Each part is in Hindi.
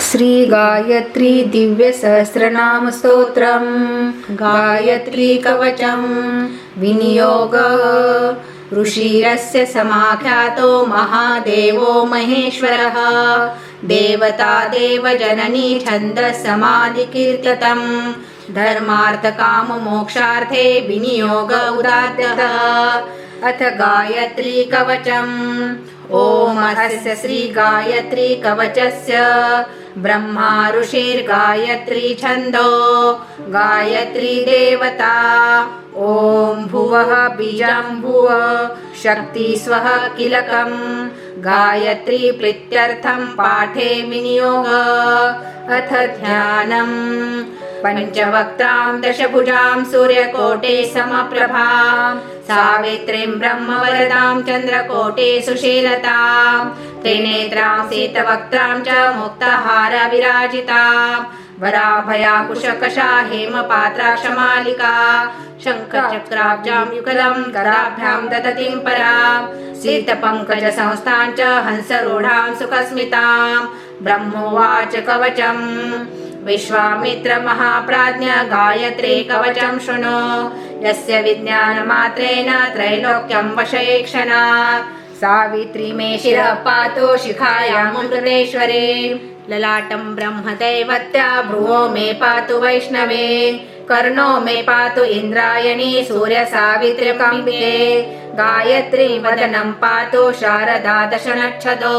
श्री गायत्री दिव्य सहस्रनाम स्तोत्रम गायत्री कवचम विनियोग। ऋषिरस्य समाख्यातो महादेवो महेश्वरः। देवता देवजननी छन्दः धर्मार्थकाममोक्षार्थे विनियोग उदात्तः अथ गायत्री कवचम् ॐ अस्य श्रीगायत्री कवचस्य ब्रह्मा ऋषिर्गायत्री छन्दो गायत्री देवता। ॐ भुवः बीजं भुव शक्ति स्वः किलकं गायत्री प्रीत्यर्थं पाठे विनियोग अथ ध्यानम् पञ्चवक्त्रां दशभुजां सूर्यकोटे समप्रभां सावित्रीं ब्रह्मवरदां चन्द्रकोटे सुशीलतां त्रिनेत्रां सीतवक्त्रां च मुक्तहार विराजितां हेमपात्रा क्षमालिका शङ्खचक्राब्जां युगलं कराभ्यां ददतीं परां सीतपङ्कजसंस्थां च हंसरूढां सुखस्मितां ब्रह्मोवाच कवचम् विश्वामित्र महाप्राज्ञ गायत्री कवचं यस्य विज्ञानमात्रेण त्रैलोक्यं वशये क्षणात् सावित्री मे शिरः पातु शिखायामृतेश्वरे ललाटं ब्रह्मदैवत्या भ्रुवो मे पातु वैष्णवे। कर्णो मे पातु इन्द्रायणी सूर्यसावित्र्यकम्बिते गायत्री वदनं पातु शारदा दशनक्षतो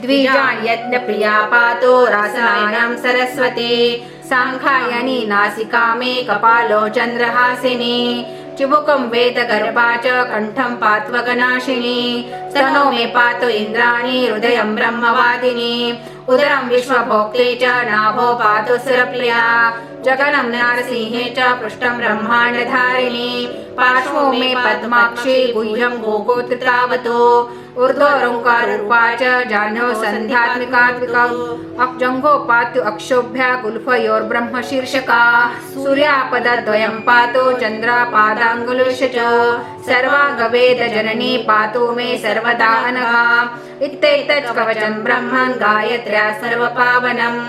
द्विजा यज्ञप्रिया पातु रासायनं सरस्वती। साङ्खायनी नासिका मे कपालो चन्द्रहासिनी। चिबुकं वेदगर्भा च कण्ठं पात्वगनाशिनी स्तनो मे पातु इन्द्राणी हृदयं ब्रह्मवादिनी। उदरं विश्वभोक्ते च नाभो पातु सुरप्रिया। जगनं नारसिंहे च पृष्ठं ब्रह्माण्डधारिणी। पार्श्वो मे पद्माक्षी, गुह्यं गोगोत्रावतो ऊर्ध्वोङ्काररूपा च जाह्नव सन्ध्यात्मिकात्मिकौ अक्षङ्गो पातु अक्षोभ्या गुल्फयोर्ब्रह्मशीर्षका सूर्यापदद्वयं पातु चन्द्रापादाङ्गुलिश च सर्वागवेद जननी पातु मे सर्वदा अनघा इत्येतत् कवचं ब्रह्मन् गायत्र्या सर्वपावनम्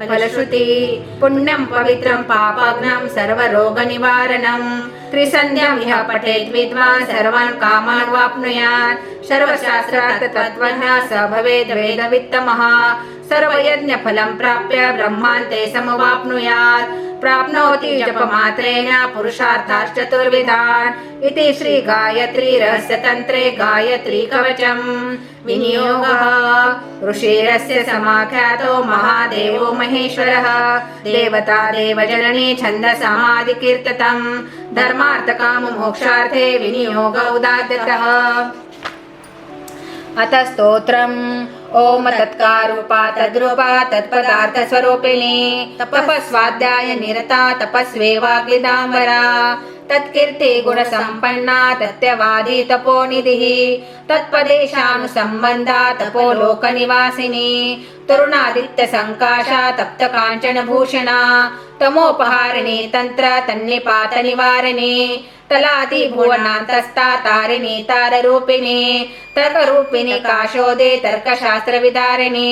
फलश्रुति पुण्यं पवित्रं पापाग्नं सर्वरोगनिवारणं। त्रिसन्ध्यं ह्यः पठेत् विद्वान्, सर्वान् कामान् वाप्नुयात् सर्वशास्त्रार्थतत्त्वज्ञः स भवेद् वेदवित्तमः। सर्वयज्ञफलं प्राप्य ब्रह्मान्ते समवाप्नुयात्। प्राप्नोति जपमात्रेण पुरुषार्थाश्चतुर्विधान् इति श्रीगायत्री रहस्यतन्त्रे गायत्री कवचम् विनियोगः। ऋषिरस्य समाख्यातो महादेवो महेश्वरः। देवता देवजननी छन्दसामादिकीर्ततम्। धर्मार्थकाममोक्षार्थे विनियोग उदाद्यतः। अथ स्तोत्रम् ఓం తత్కారూప తద్రూప తత్పదార్థ స్వరూపిణి తపస్వాధ్యాయ నిరత తపస్వేవాగ్లిదాంబరా తత్కీర్తి గుణ సంపన్న తత్యవాది తపోనిధి తత్పదేశాను సంబంధ తపో లోక నివాసిని తరుణాదిత్య సంకాశ తప్త కాంచన భూషణ తమోపహారిణి తంత్ర తన్నిపాత నివారణి తలాది భువనాంతస్థా తారిణి తారరూపిణి తర్కరూపిణి కాశోదే తర్కశాస్త్ర విదారిణి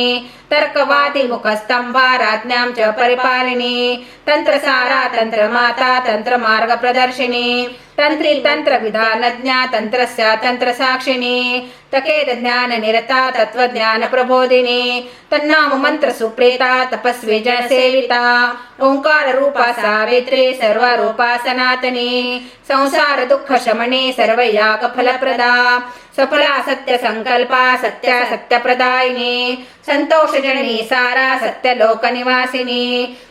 मुखस्तम्भा राज्ञां च परिपालिनी। तन्त्रसारा, तन्त्रमाता, तन्त्रमार्गप्रदर्शिनी। तन्त्री तन्त्रविधानज्ञा तन्त्रस्य, तन्त्रसाक्षिणी। तकेद ज्ञाननिरता तत्त्वज्ञानप्रबोधिनी तन्नाम मन्त्रसुप्रेता तपस्वी जनसेविता। ओङ्काररूपा सावित्री सर्वरूपा सनातनी। संसार दुःखशमने सर्वयागफलप्रदा। सफला सत्य संकल्पा सत्या सत्यप्रदायिनी सन्तोषजननी सारा सत्यलोकनिवासिनी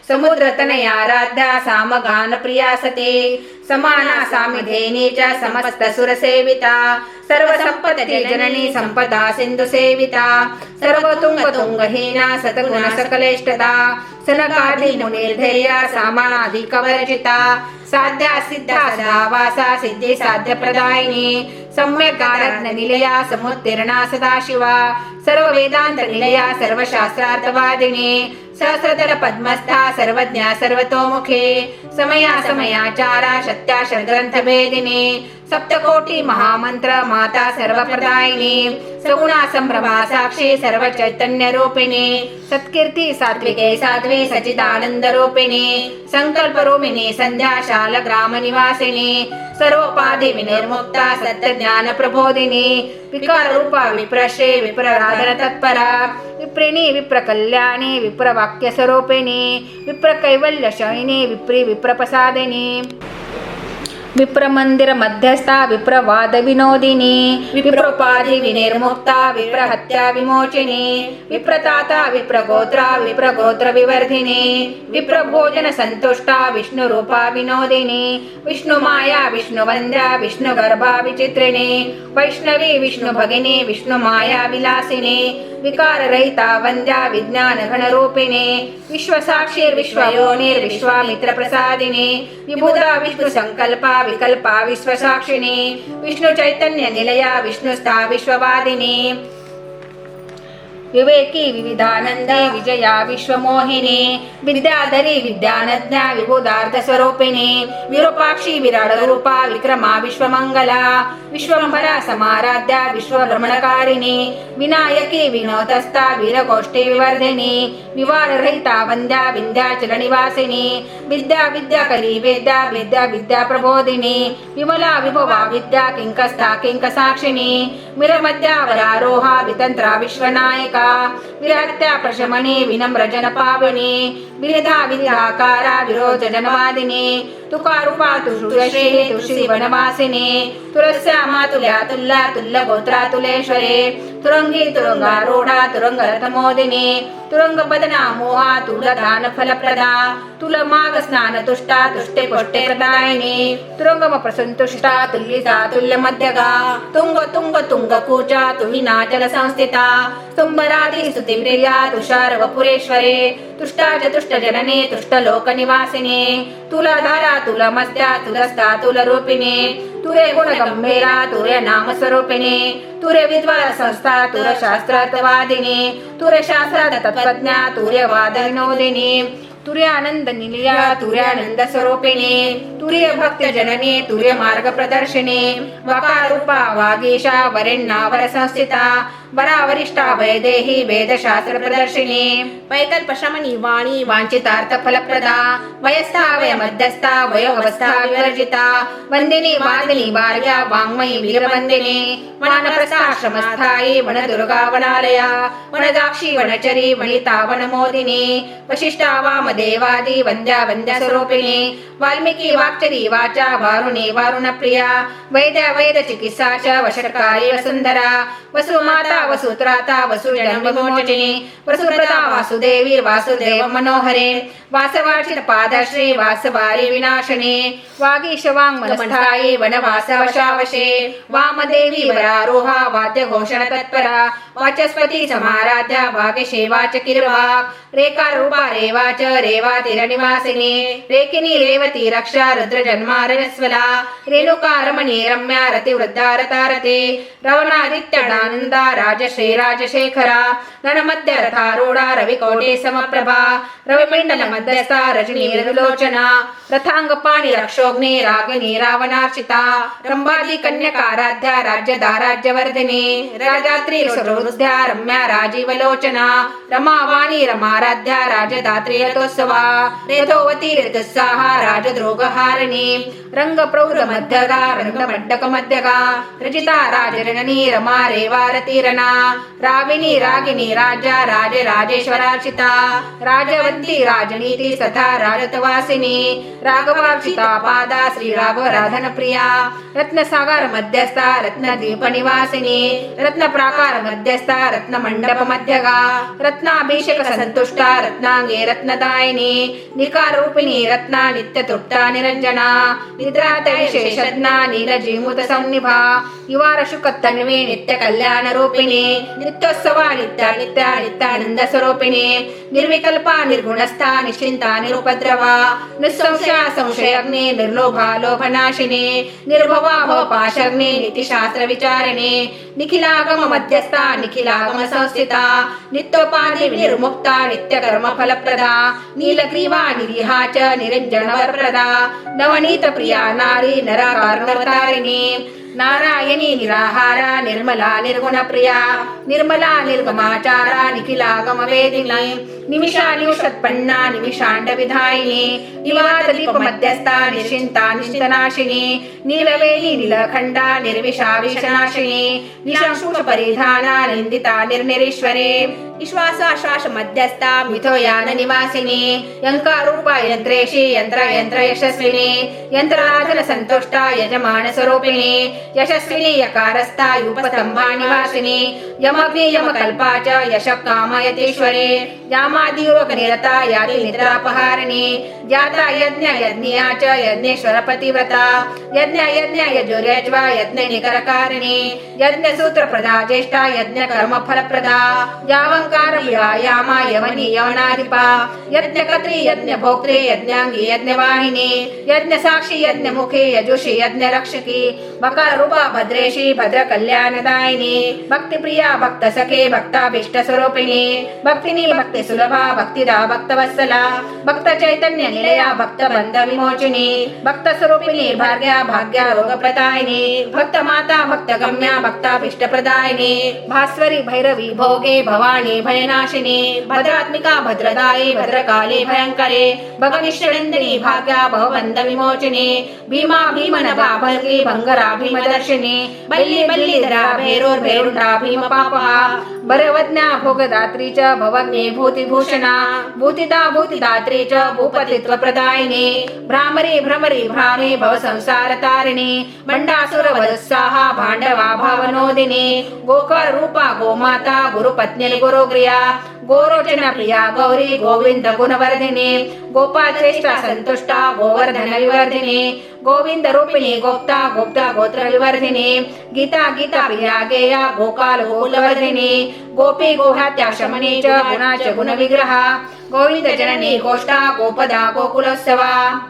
समुद्रतनयाराध्या सामगानप्रिया सती समाना सामिधेनी च समस्तसुरसेविता सर्वसम्पदति जननी सम्पदा सिन्धुसेविता सर्वतुङ्गतुङ्गहीना सतगुणसकलेष्टदा सनकादिमुनिर्धैर्या सामानाधिकवर्जिता साध्या सिद्धा सदा वासा सिद्धि साध्यप्रदायिनी सम्यक् समुत्तीर्णा सदाशिवा सर्ववेदान्तनिलया सर्वशास्त्रार्थवादिनी सहस्रतर पद्मस्था सर्वज्ञा सर्वतोमुखे समया समयाचारा सत्या शरग्रंथ भेदिनी सप्तकोटी महामंत्र माता सर्वप्रदायिनी सगुणा संभ्रमा साक्षी सर्व चैतन्य रूपिणी सत्कीर्ती सात्विके साध्वी सचिदानंद रूपिणी संकल्प रूपिणी संध्या शाल ग्राम निवासिनी सर्वोपाधि विनिर्मुक्ता सत्य ज्ञान प्रबोधिनी विकार रूपा विप्रराधन तत्परा విప్రిణి విప్రకల్యాణి విప్రవాక్యస్వరూపిణి విప్రకైవల్యశైని విప్రి విప్రప్రసాదిని విప్రమందిర మధ్యస్థ విప్రవాద వినోదిని విప్రోపాధి వినిర్ముక్త విప్రహత్య విమోచిని విప్రతాత విప్రగోత్ర విప్రగోత్ర వివర్ధిని విప్రభోజన సంతుష్ట విష్ణు రూప వినోదిని విష్ణు మాయా విష్ణు వంద్య విష్ణు గర్భ విచిత్రిణి వైష్ణవి విష్ణు భగిని విష్ణు మాయా విలాసిని वन्द्या विज्ञान घनरूपिणी विश्वसाक्षीर्विश्वयोनिर्विश्वामित्र प्रसादिनी विबुधा विष्णु संकल्पा विकल्पा विश्वसाक्षिणी विष्णु चैतन्य निलया विष्णुस्था विश्ववादिनी विवेकी विविधानंदी विजया विश्वमोहिनी विद्याधरी विद्यानज्ञा विबुधार्थ स्वरूपिणी विरूपाक्षी विराड रूपा विक्रमा विश्वमंगला विश्वंभरा समाराध्या विश्वभ्रमणकारिणी विनायकी विनोदस्था वीरगोष्ठी विवर्धिनी विवाररहिता वन्द्या विंध्याचल निवासिनी विद्या विद्या कली वेद्या विद्या विद्या प्रबोधिनी विमला विभवा विद्या किंकस्था किंकसाक्षिणी विरमद्यावरारोहा वितंत्रा विश्वनायका विरहत्या प्रशमनी विनम्र जनपावनी विरधा विद्याकारा विरोध जनवादिनी तुकारूपा तुश्री तुश्री वनवासिनी तुरस्या मातुल्या तुल्ला तुल्ल गोत्रा तुलेश्वरे तुरंगी तुरंगारूढा तुरंग रथमोदिनी तुरंग बदना मोहा तुलदान फलप्रदा तुल माग स्नान तुष्टा तुष्टे पुष्टे प्रदायिनी तुरंगम प्रसंतुष्टा तुल्लिता तुल्य मध्यगा तुंग तुंग तुंग कूचा तुहिनाचल संस्थिता स्तुंभराधी स्तुतिप्रिया तुषार वपुरेश्वरे तुष्टा चतुष्ट जनने तुष्ट लोक निवासिनी तुलाधारा तुलमस्त्या तुलस्ता तुल रूपिणी तुरे गुण गंभीरा तुरे नाम स्वरूपिणी तुरे विद्वान संस्था तुर शास्त्रार्थवादिनी तुरे शास्त्रार्थ तत्वज्ञा वाद विनोदिनी तुर्य आनंद निलया तुर्य आनंद स्वरूपिणी तुर्य भक्त जननी तुर्य मार्ग प्रदर्शिनी वकार रूपा वागीशा वरेण्णावर संस्थिता वरावरिष्ठा वैदेही वेदशास्त्र प्रदर्शिनी वैकल्प शमनी वाणी वांछितार्थ फलप्रदा वयस्था वय मध्यस्था वय अवस्था विवर्जिता वंदिनी वादिनी भार्या वाङ्मयी वीरवंदिनी वनप्रस्थाश्रमस्थायी वन दुर्गा वनालया वनदाक्षी वनचरी वनिता वनमोदिनी वशिष्ठा वामदेवादी वन्द्या वन्द्या स्वरूपिणी। वाल्मीकी वाक्चरी वाचा वारुणी वारुणप्रिया। वैद्य वैद चिकित्सा च वषट्कारी वसुन्धरा वसुमाता, वसुत्राता, वसुजन्म विमोचिनी। वसुप्रदा वासुदेवी, वासुदेव मनोहरे। वासवार्षित पादश्री, वासवारी विनाशिनी। वागीशवाङ्मनस्थायी वनवासवशावशे वामदेवी, वरारोहा, वाद्यघोषण तत्परा। वाचस्पती समाराध्या वागशेवाच किर्वा। रेखा रूपा रेवा च रेवा तिरनिवासिनी रेकिनी रेवती रक्षा रुद्रजन्मारस्वला रेणुका रमणी रम्या रतिवृद्धा रतारते रवणादित्यडानन्दा राजश्री राजशेखरा रणमध्य रथारूढा रविकोटे समप्रभा रविमण्डल मध्यस्था रजनी रविलोचना रथाङ्गपाणि रक्षोग्नि रागिनी रावणार्चिता रंबादी कन्यकाराध्या राज्यदाराज्यवर्धिनी राजात्री सुहृद्या रम्या राजीवलोचना रमावाणी रमाराध्या राजदात्री रथोत्सवा रेतोवती ऋतुस्साहा राजद्रोगहारिणी रंगप्रौढ मध्यगा रंगमण्डक मध्यगा रजिता राजरणनी, रमा रेवारतीरणा राविणी रागिनी राजा, राज, राजेश्वरार्चिता। राजवंती, राजनीती तथा राजतवासिनी। राघवार्चिता, पादा श्री राघव राधन प्रिया रत्नसागर, मध्यस्था रत्नदीप निवासिनी रत्न प्राकार मध्यस्था रत्न मंडप मध्यगा। रत्नाभिषेक संतुष्टा रत्नांगे रत्नदाय ದಾಯಿನಿ ನಿಕಾರೂಪಿಣಿ ರತ್ನ ನಿತ್ಯ ತೃಪ್ತ ನಿರಂಜನಾ ನಿದ್ರಾತ ವಿಶೇಷಜ್ಞ ನೀಲಜೀಮುತ ಸನ್ನಿಭಾ ಯುವಾರಶುಕ ತನ್ವಿ ನಿತ್ಯ ಕಲ್ಯಾಣ ರೂಪಿಣಿ ನಿತ್ಯೋತ್ಸವ ನಿತ್ಯ ನಿತ್ಯ ನಿತ್ಯಾನಂದ ಸ್ವರೂಪಿಣಿ ನಿರ್ವಿಕಲ್ಪ ನಿರ್ಗುಣಸ್ಥ ನಿಶ್ಚಿಂತ ನಿರುಪದ್ರವ ನಿಸ್ಸಂಶಯ ಸಂಶಯಗ್ನಿ ನಿರ್ಲೋಭ ಲೋಭನಾಶಿನಿ ನಿರ್ಭವ ಭವಪಾಶಗ್ನಿ ನೀತಿಶಾಸ್ತ್ರ ವಿಚಾರಣೆ ನಿಖಿಲಾಗಮ ಮಧ್ಯಸ್ಥ ನಿಖಿಲಾಗಮ ಸಂಸ್ಥಿತ ನಿತ್ಯೋಪಾಧಿ ನಿರ್ಮುಕ್ತ ನಿತ್ಯ ಕರ್ಮ ಫಲಪ್ರದ ನೀಲಗ್ರೀವಾ ನಿರಿಹಾ ಚ ನಿರಂಜನವರಪ್ರದಾ ನವನೀತ ಪ್ರಿಯಾ ನಾರಿ ನರ ಕಾರ್ಣವತಾರಿಣಿ నారాయణి నిరాహార నిర్మల నిర్గుణ ప్రియా. నిర్మల నిర్గమాచార నిఖిలాగమ వేదిని నిమిషాలు షత్పన్న నిమిషాండ విధాయిని. నివాదీప మధ్యస్థ నిశ్చింత నిశ్చితనాశిని నీలవేణి నీలఖండ నిర్విషావిషనాశిని. నిశాంశుష పరిధాన నిందిత నిర్నిరీశ్వరే. విశ్వాసాశ్వాస మధ్యస్థ మిథోయాన నివాసిని. యంకారూప యంత్రేషి యంత్ర యంత్ర యశస్విని. యంత్రరాధన సంతుష్ట యజమాన స్వరూపిణి. यशस्विनी यकारस्था युपस्तंभा निवासिनी, यमग्नि, यमकल्पा च यश कामयतीश्वरे यामादियोग निरता याति निद्रापहारिणी जाता यज्ञ यज्ञिया च यज्ञेश्वर पतिव्रता यज्ञ यज्ञ यजुर्यज्वा यज्ञ निकरकारिणी यज्ञ सूत्र प्रदा ज्येष्ठा यज्ञ कर्म फलप्रदा यावंकार व्यायामा यवनी यवनाधिपा यज्ञ कत्री यज्ञ भोक्त्री यज्ञांगी यज्ञ वाहिनी यज्ञ साक्षी यज्ञ मुखी यजुषी यज्ञ रक्षकी बकार रूपा भद्रेशी भद्र कल्याणदायिनी भक्ति प्रिया भक्त सखे भक्ताभीष्ट स्वरूपिणी भक्तिनी भक्ति सुलभा भक्तिदा भक्तवत्सला। भक्त चैतन्य निलया भक्त बंध विमोचिनी भक्त स्वरूपिणी भाग्या भाग्या रोग प्रदायिनी भक्त माता भक्त गम्या भक्ताभीष्ट प्रदायिनी भास्वरी भैरवी भोगे भवानी भयनाशिनी। भद्रात्मिका भद्रदायी भद्रकाली भयंकरे। भगविष्यनंदिनी भाग्या भवबंध विमोचिनी भीमा भल्गी भंगरा भीमदर्शिनी बल्ली बल्लीधरा भैरोर्भैरुंडा भीम बरवज्ञा भोगदात्री च भवज्ञे भूतिभूषणा भूतिदा भूतिदात्री च भूपतित्वप्रदायिनी भ्रामरी भ्रमरी भ्रामे भव संसार तारिणे बंडासुर वदस्साहा भांडवा भावनोदिनी गोकर रूपा गोमाता गुरुपत्नी गुरुग्रिया गोरोचन प्रिया गौरी गोविंद गुणवर्धिने गोपाल चेष्टा संतुष्टा गोवर्धन विवर्धिने गोविंद रूपिणी गोप्ता गोप्ता गोत्र विवर्धिने गीता गीता प्रिया गेया गोकाल गोलवर्धिनी गोपी गोहात्या शमनी च गुण गोविंद जननी गोष्ठा गोपदा गोकुलोत्सवा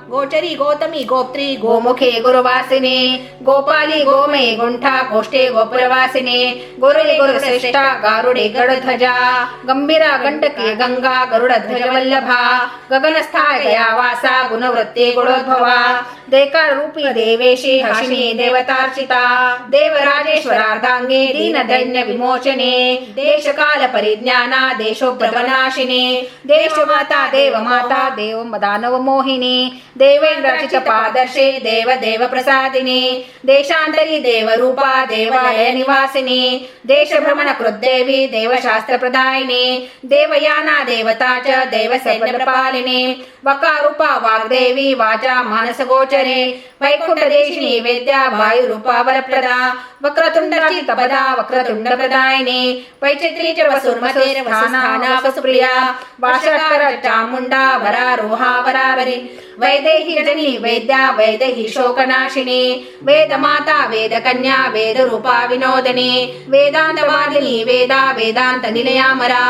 गोचरी गौतमी गोप्त्री गोमुखे गुरुवासिनी। गोपाली गोमयी गुंठा गोष्ठे गोपुरवासिनी। गुरुले गुरुश्रेष्ठा गारुडे गरुध्वजा गंभीरा गंडकी गंगा गरुडध्वज वल्लभा गगनस्थाया वासा गुणवृत्ती गुणोद्भवा। देकार रूपी देवेशी हसिनी देवतार्चिता। देवराजेश्वरार्धांगे दीन दैन्य विमोचने देशकाल परिज्ञाना देशोप्रभनाशिनी देशमाता देवमाता देव दानव मोहिनी देवेंद्रचित पादर्शे, देव देव प्रसादिनी देशांतरी देवरूपा देवालय निवासिनी देशभ्रमण कृद्देवी देवशास्त्र प्रदायिनी, देवयाना देवता च, देव सैन्यपालिनी वकारूपा वाग्देवी, वाचा मानस गोचरे, वैकुंठ देशिनी वेद्या, वायुरूपा वरप्रदा वक्रतुंडाची तपदा वक्रतुंड प्रदायिनी, वैचित्री च वसुर्मतेर वसुस्थाना वसुप्रिया वाषकर चामुंडा वरारोहा वरावरी वैदेही जनी वैद्या वैदेही शोकनाशिनी वेदमाता वेदकन्या वेदरूपा विनोदिनी वेदान्तवादिनी वेदा वेदान्त निलयामरा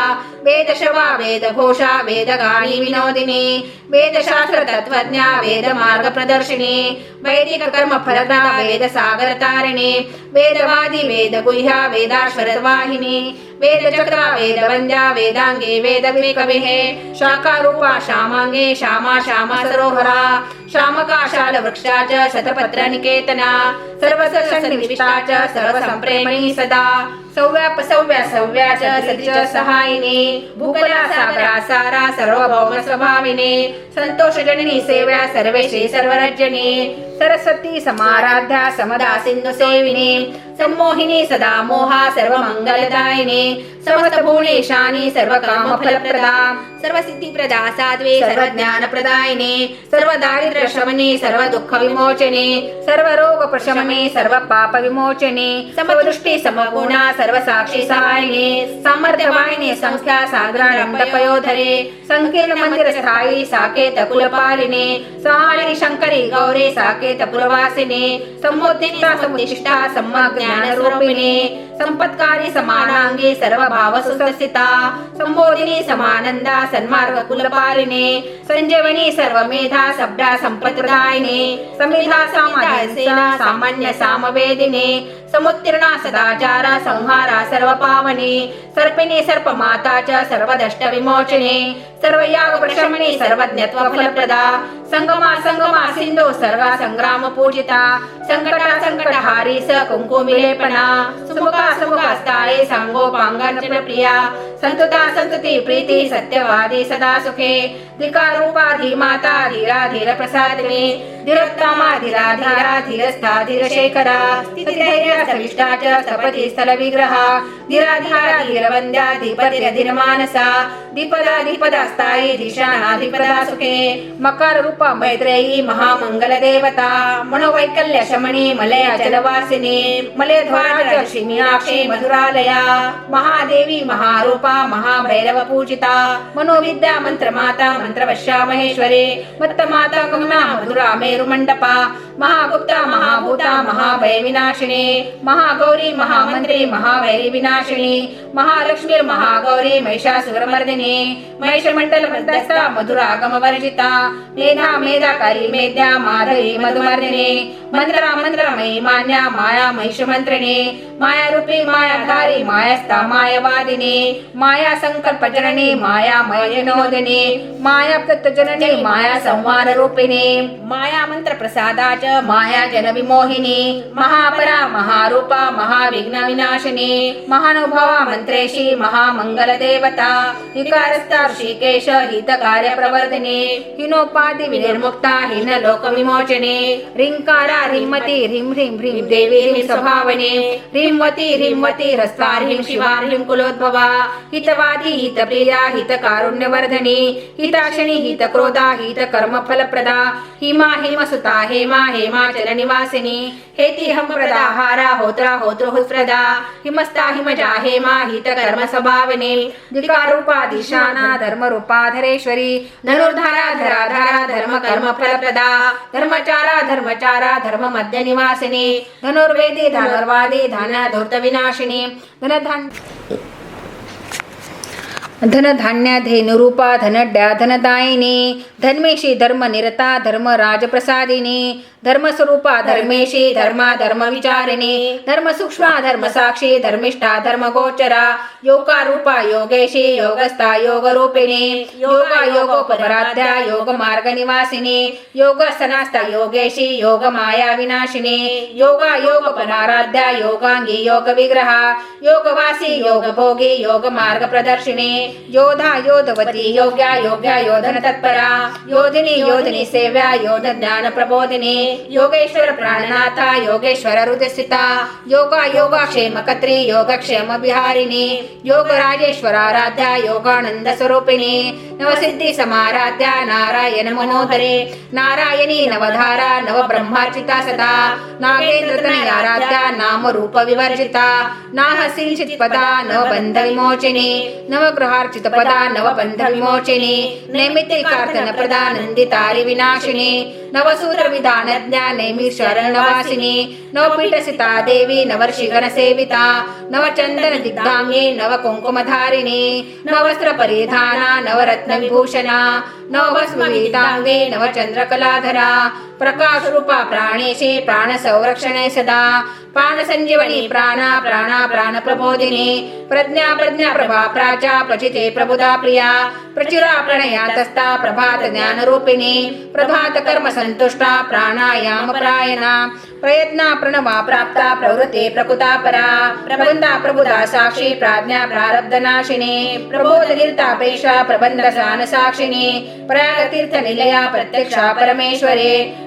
वेदशवा वेदघोषा वेदगाणी विनोदिनी वेदशास्त्र तत्त्वज्ञा वेदमार्ग प्रदर्शिनी वैदिक कर्म फलदा वेदसागर तारिणी वेदवादी वेदगुह्या वेदाश्वरवाहिनी वेदचक्रा वेद वेदाङ्गे शाखा शाखारूपा श्यामाङ्गे श्यामा श्यामा सरोहरा श्यामकाशाल वृक्षा च शतपत्र निकेतना सर्वसन्निविष्टा च सर्वसम्प्रेमणी सदा। सव्या सव्या सौव्या च सती च सहायिनी भूकला सागरा सारा सर्वभौम स्वभाविनी संतोष जननी सेव्या सर्वेशी सर्वरजनी सरस्वती समाराध्या समदा सिंधु सेविनी सम्मोहिनी सदा मोहा सर्वमङ्गलदायिनी समस्त भुवनेशानी सर्वकाम फलप्रदा सर्वसिद्धिप्रदा साध्वे सर्वज्ञानप्रदायिनी सर्वदारिद्र्य सर्वोपद्रशमने सर्व दुःख विमोचने सर्व रोग प्रशमने सर्व पाप विमोचने समदृष्टी समगुणा सर्व साक्षी सहायने सामर्थ्यवाहिने संख्या साधारण पयोधरे संकीर्ण मंदिर स्थायी साकेत कुलपालिने सहारिणी शंकरी गौरे साकेत पुरवासिने समुद्दिष्टा समुदिष्टा सम्यक ज्ञान रूपिणे संपत्कारी समानांगे सर्व भाव सुसंस्थिता संबोधिनी समानंदा सन्मार्ग कुलपालिने संजीवनी सर्व मेधा शब्दा संपत्प्रदायिने समिधा सामान्य सामान्य सामवेदिने। समुत्तीर्णा सदाचारा संहारा सर्व पावने सर्पिणी सर्प माताच्या सर्व दष्ट विमोचने सर्व याग प्रशमने सर्वज्ञत्व फलप्रदा संगमा संगमा सिंधू सर्व संग्राम पूजिता। संकटा, संकटहारी स कुंकुमिलेपना सुमुखा सुमुखा स्थाये सांगोपांगन प्रिया संतुता, संतुती, प्रीती, सत्यवादी, सदा सुखे। धिकारूपा धीमाता धीरा धीर प्रसादिने धीरोत्तमा, धीरा धीरा, धीरस्था, धीरशेखरा। स्थितिधैर्य सविष्टा च सपती स्थल विग्रहा धीरा धीरा धीरवंद्या धीपतिर धीरमानसा दीपदा दीपदा स्थायी धीशाना धीपदा सुखे मकार रूपा मैत्रेयी महामंगल देवता मनोवैकल्य शमणी मलय जलवासिनी। मलय मीनाक्षी मधुरालया। महादेवी महारूपा महाभैरव पूजिता मनोविद्या मंत्रमाता मंत्रवश्या महेश्वरी मत्तमाता कमला मधुरा मेरुमंडपा महागुप्ता महाभूता महाभय विनाशिनी महागौरी महामंत्री महावैरी विनाशिनी महालक्ष्मी महागौरी महिषासुरमर्दिनी। महिषमंडल मध्यस्था मधुरागम वर्जिता मेधा, मेधाकारी, मेध्या, माधवी, मधुमर्दिनी मंत्रा मंत्रमयी मान्या, माया महिषमंत्रिणी माया रूपी मायाधारी मायास्था मायवादिनी माया संकल्प जननी माया मयनोदिनी माया जननी माया संवार रूपिणी माया मंत्र प्रसादा च माया जन विमोहिनी महापरा, महारूपा महाविघ्न विनाशिनी महानुभावा, मंत्रेशी महामंगल देवता विकारस्ता ऋषिकेश हित कार्य प्रवर्धिनी हिनोपाधि विनिर्मुक्ता हिन लोक विमोचने रिंकारा ह्रीमती ह्रीं ह्रीं ह्रीं देवी ह्रीं स्वभावने ह्रींवती ह्रींवती ह्रस्वा ह्रीं शिवा ह्रीं कुलोद्भवा हितवादी हितप्रिया हितकारुण्यवर्धनी हिताशनी हितक्रोधा हितकर्म फलप्रदा हिमा हिमसुता हेमा हेमाचल निवासिनी हेति हम प्रदाहारा होत्रा होतृहुस्प्रदा हिमस्ता हिमजा हेमा हितकर्म स्वभाविनी दिकारूपा दिशाना रूपाधरेश्वरी। धनुर्धारा धराधारा धर्म कर्म फलप्रदा धर्मचारा धर्मचारा धर्म मध्य निवासिनी धनुर्वेदी धनुर्वादी धन धूर्त विनाशिनी धनधान धनधान्य धेनुरूपा धनड्या धनदायिनी धर्मेशी धर्म निरता धर्म राजप्रसादिनी धर्मस्वरूपा धर्मेशी धर्मा धर्म विचारिणी धर्म सूक्ष्मा धर्म साक्षी धर्मिष्ठा धर्म गोचरा योगा रूपा योगेशी योगस्था योग रूपिणी योगा योगोपराध्या योग मार्ग निवासिनी योगसनास्था योगेशी योग माया विनाशिनी योगा योग पराराध्या योगांगी योग विग्रह योगवासी योग भोगी योग मार्ग प्रदर्शिनी योधा योधवती, योग्या योग्या, योधन तत्परा योधिनी योधिनी सेव्या योध ज्ञान प्रबोधिनी योगेश्वर प्राणनाथा योगेश्वर हृदयस्थिता योगा योगा क्षेम कत्री योगक्षेम विहारिणी योग राजेश्वर आराध्या योगानंद स्वरूपिणी नवसिद्धी समाराध्या नारायण मनोहरे नारायणी नवधारा नव ब्रह्मार्चिता सदा नागेंद्र तनयाराध्या नाम रूप विवर्जिता नाह सिंचित पदा नव बंध विमोचिनी नवग्रहार्चित अर्चितपदा नवबन्धविमोचिनि नैमित्तिकार्थनप्रदानन्दितारि विनाशिनि नवसूत्रविधानज्ञा नैमिशरणवासिनि नवपीठसिता देवी नवर्षिगणसेविता नवचन्दनदिग्धाम्ये नवकुङ्कुमधारिणि नवस्त्रपरिधाना नवरत्नविभूषणा नवभस्मविदाङ्गे नवचन्द्रकलाधरा प्रकाश रूपा प्राणेशी प्राण संरक्षणे सदा प्राण संजीवनी प्राणा प्राणा प्राण प्रबोधिनी प्रज्ञा प्रज्ञा प्रभा प्राचा प्रचिते प्रबुधा प्रिया, प्रचुरा प्रणयातस्था प्रभात ज्ञान रूपिणी प्रभात कर्म संतुष्टा प्राणायाम प्रायणा, प्रयत्ना प्रणवा प्राप्ता प्रवृत्ते प्रकुता परा प्रबंधा प्रबुधा साक्षी प्राज्ञा प्रारब्ध नाशिनी प्रबोध कीर्तापेक्षा प्रबंध सान साक्षिणी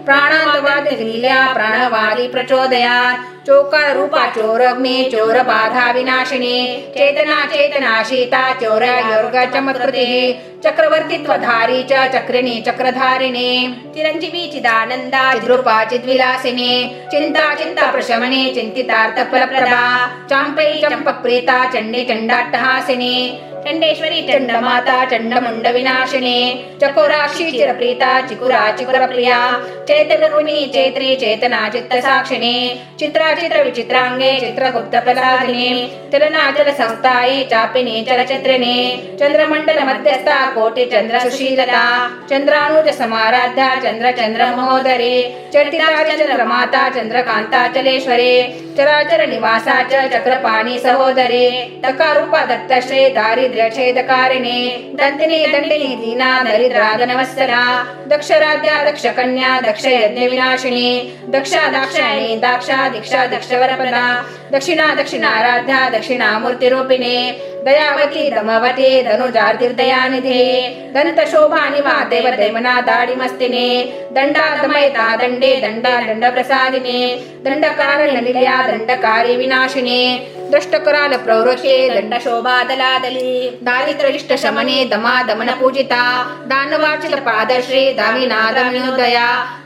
प्रयाग तीर्थ निलया प्रत्यक्षा परमेश्वरे प्राणांतवाद दिल्या प्राणवादी प्रचोदयात चोकार रूपा चोरग्नी चोर बाधा विनाशिनी चेतना चेतनाशीता चौर्या चमत्कृती चक्रवर्तित्वधारी च चक्रिणी चक्रधारिणी चिरंजीवी चिदानंदा चिद्रूपा चिद्विलासिनी चिंता चिंता प्रशमने चिंतितार्थ फलप्रदा चांपै चंपक प्रीता चंडी చండేశ్వరి చండమాత చండముండ వినాశిని చకురాక్షి చిరప్రీత చికురా చికుర ప్రియ చైతన్యరుణి చైత్రి చేతనా చిత్త సాక్షిని చిత్రా చిత్ర విచిత్రాంగే చిత్రగుప్త ప్రసాదిని తిరనాచల సంస్థాయి చాపిని చలచిత్రిని చంద్రమండల మధ్యస్థ కోటి చంద్ర సుశీలత చంద్రానుజ సమారాధ చంద్ర చంద్ర మహోదరి చరిత్రమాత చంద్రకాంత చలేశ్వరి చరాచర నివాస చక్రపాణి సహోదరి తకారూప దత్తశ్రీ దారిద్ర దుర్గచేతకారిణే దంతిని దండిని దీనా దరిద్రాదనవస్తన దక్షరాధ్య దక్ష కన్యా దక్ష యజ్ఞ వినాశిని దక్ష దాక్షాయణి దాక్ష దీక్ష దక్షవరపద దక్షిణ దక్షిణారాధ్య దక్షిణామూర్తి రూపిణే ದಯಾವತಿ ದಮವತೆ ಧನುಜಾರ್ತಿರ್ದಯಾನಿಧಿ ದಂತಶೋಭಾನಿವಾ ದೇವದೈಮನಾ ದಾಡಿಮಸ್ತಿನಿ ದಂಡಾದಮಯತಾ ದಂಡೇ ದಂಡ ದಂಡ ಪ್ರಸಾದಿನಿ ದಂಡಕಾರಣ ನಿಲಯ ದಂಡಕಾರಿ ವಿನಾಶಿನಿ. ದುಷ್ಟಕುರಾಲ ಪ್ರೌರಷೆ ದಂಡ ಶೋಭಾದಲಾದಲಿ ದಾರಿದ್ರಯಿಷ್ಟ ಶಮನೆ ದಮ ದಮನ ಪೂಜಿತ. ದಾನವಾಚಿಲ ಪಾದಶ್ರೀ ದಾವಿನಾದಮನುದಯ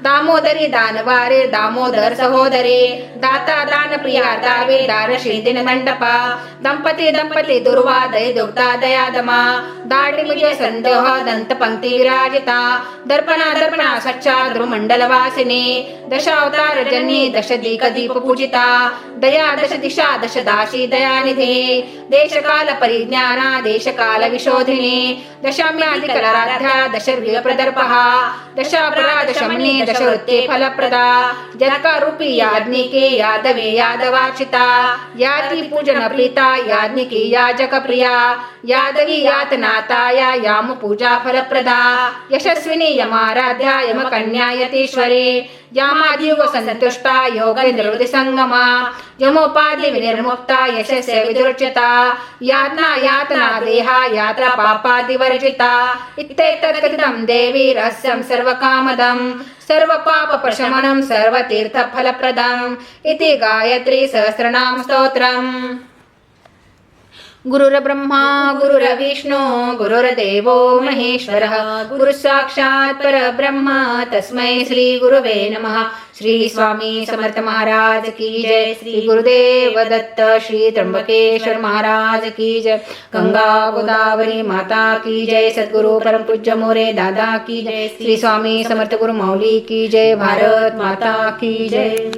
ದಾಮೋದರಿ ದಾನವಾರಿ ದಾಮೋದರ ಸಹೋದರಿ. ದಾತ ದಾನ ಪ್ರಿಯ ದಾವಿ ದಾರ ಶ್ರೀ ದಿನ ಮಂಟಪ ದಂಪತಿ ದಂಪತಿ ದುರ್ವ दय दुग्धा दयादमा दाढी विजय संदेह दंत पंक्ती विराजिता। दर्पणा दर्पणा सच्चा ध्रुमंडल वासिनी दशावतार जनी दश दीक दीप पूजिता। दया दश दिशा, दश दासी दयानिधे। देशकाल परिज्ञाना, देशकाल विशोधिनी। दशाम्याधिकराध्या दश प्रदर्पहा। दशापरा दशमनी दश वृत्ते फलप्रदा। जनकारूपी याज्ञिके, यादवे यादवाचिता याती पूजन प्रीता, याज्ञिकी, याजक प्रिया यादवी यातनाताया याम पूजा फलप्रदा यशस्विनी यमाराध्या यमकन्या यतीश्वरी यामादियुग संतुष्टा योगेंद्र संगमा यमोपाधि विनिर्मुक्ता यशस्य विदुर्चिता यातना यातना देहा यात्रा पापादिवर्जिता इत्येतत्कथितं देवी रहस्यं सर्वकामदम् सर्वपापप्रशमनं सर्वतीर्थफलप्रदम् इति गायत्री सहस्रनाम स्तोत्रम् गुरुर्ब्रह्मा, गुरुर्विष्णु, गुरुर्देवो महेश्वरः। गुरुः परब्रह्म, तस्मै श्री गुरुवे नमः। श्री स्वामी समर्थ महाराज की जय। श्री गुरुदेव दत्त, श्री त्र्यंबकेश्वर महाराज की जय। गंगा गोदावरी माता की जय। सद्गुरु परम पूज्य मोरे दादा की जय। श्री स्वामी समर्थ गुरु मौली की जय। भारत माता की जय।